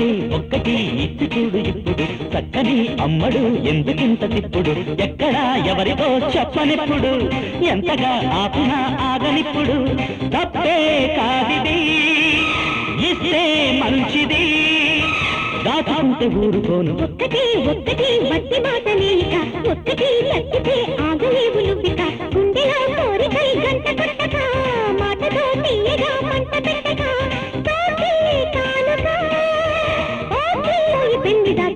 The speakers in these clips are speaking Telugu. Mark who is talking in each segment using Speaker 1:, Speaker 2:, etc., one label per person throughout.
Speaker 1: ఒకటి ఒక్కటి ఇచ్చి చూడు ఇప్పుడు. చక్కని అమ్మడు ఎందుకింత తిప్పుడు? ఎక్కడా ఎవరితో చెప్పనిప్పుడు. ఎంతగా ఆపినా ఆగనిప్పుడు. తప్పే కాదిది ఇస్తే మంచిది దాచుకుంటే ఊరుకోను.
Speaker 2: ఒక్కటి ఒక్కటి మట్టి మాట లేక ఒక్కటి నచ్చితే ఆగలేవు నువ్విక. पिंड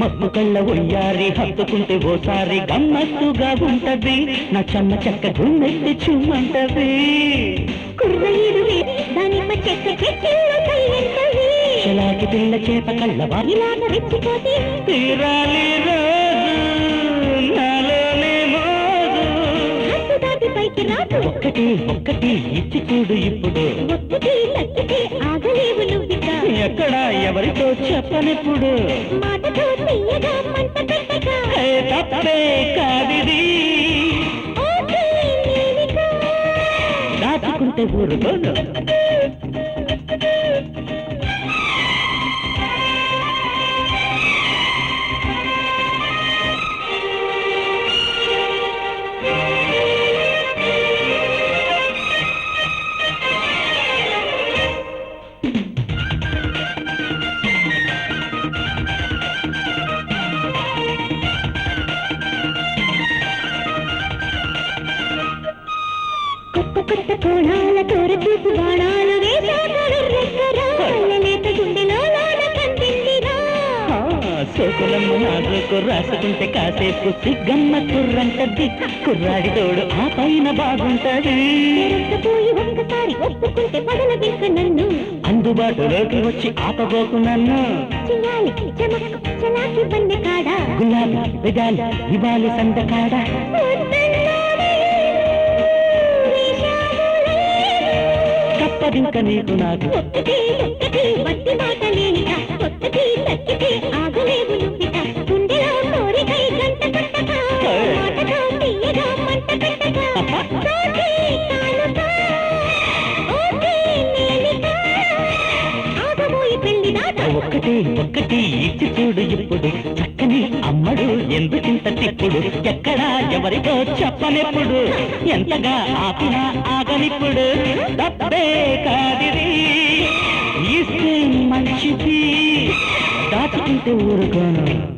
Speaker 1: మబ్బు కళ్ళ ఒయ్యారి హత్తుకుంటే ఓసారి గమ్మత్తుగా ఉంటది. నా చెమ్మ చెక్క చుమ్మంటది
Speaker 2: చెట్టిల్లో కయ్యంటవి
Speaker 1: చలాకి పిల్ల చేప తీరాలి
Speaker 2: రాదు
Speaker 1: ఒక్కటి ఒక్కటి ఇచ్చి చూడు ఇప్పుడు. ఎవరితో చెప్పనిప్పుడు తప్పే కాదిది దాచుకుంటే ఊరుకోను.
Speaker 2: కోణాల తోర చూపు బాణాలు
Speaker 1: రాసుకుంటే కాసేపు సిగ్గమ్మ కుర్రంటది. కుర్రాడి తోడు ఆ పైన బాగుంటది.
Speaker 2: నన్ను.
Speaker 1: అందుబాటులోకి వచ్చి ఆపబోకు నన్ను. గులాబీ ఇవాళి సందకాడ తప్పదింక నీకు నాకు ఒక్కటి ఒక్కటి ఇచ్చి చూడు ఇప్పుడు. చక్కని అమ్మడు ఎందుకింత తిప్పుడు. ఎక్కడా ఎవరితో చెప్పనెప్పుడు. ఎంతగా ఆపినా ఆగనిప్పుడు. తప్పే కాదిది. ఇస్తే మంచిది దాచుకుంటే ఊరుకోను